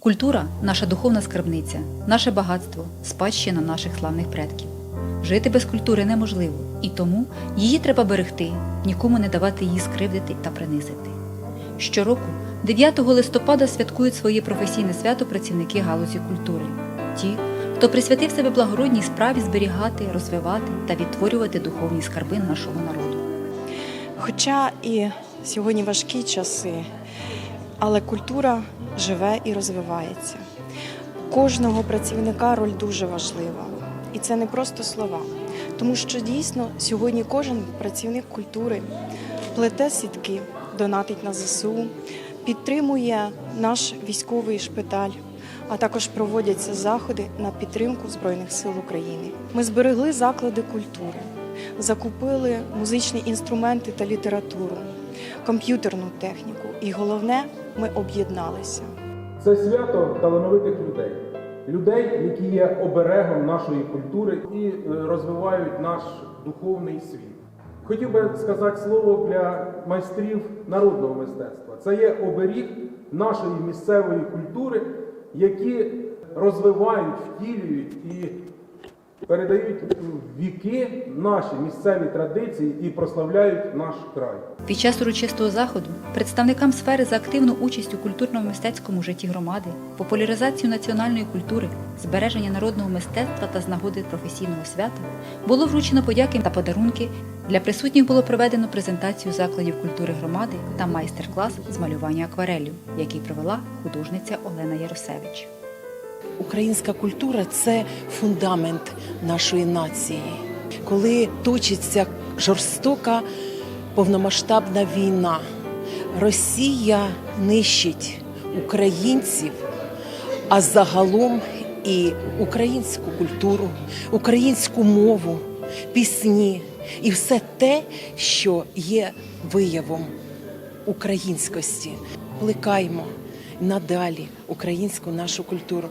Культура наша духовна скарбниця, наше багатство, спадщина наших славних предків. Жити без культури неможливо, і тому її треба берегти, нікому не давати її скривдити та принизити. Щороку, 9 листопада, святкують своє професійне свято працівники галузі культури, ті, хто присвятив себе благородній справі зберігати, розвивати та відтворювати духовні скарби нашого народу. Хоча і сьогодні важкі часи, але культура живе і розвивається. Кожного працівника роль дуже важлива. І це не просто слова, тому що дійсно сьогодні кожен працівник культури плете сітки, донатить на ЗСУ, підтримує наш військовий шпиталь, а також проводяться заходи на підтримку Збройних сил України. Ми зберегли заклади культури, закупили музичні інструменти та літературу, комп'ютерну техніку. І головне, ми об'єдналися. Це свято талановитих людей, людей, які є оберегом нашої культури і е, розвивають наш духовний світ. Хотів би сказати слово для майстрів народного мистецтва. Це є оберіг нашої місцевої культури, які розвивають, втілюють і передають віки наші місцеві традиції і прославляють наш край. Під час урочистого заходу представникам сфери за активну участь у культурно-мистецькому житті громади, популяризацію національної культури, збереження народного мистецтва та з нагоди професійного свята було вручено подяки та подарунки. Для присутніх було проведено презентацію закладів культури громади та майстер-клас з малювання акварелью, який провела художниця Олена Яросевич. Українська культура це фундамент нашої нації. Коли точиться жорстока повномасштабна війна, Росія нищить українців, а загалом і українську культуру, українську мову, пісні і все те, що є виявом українськості. Плекаймо надалі українську нашу культуру.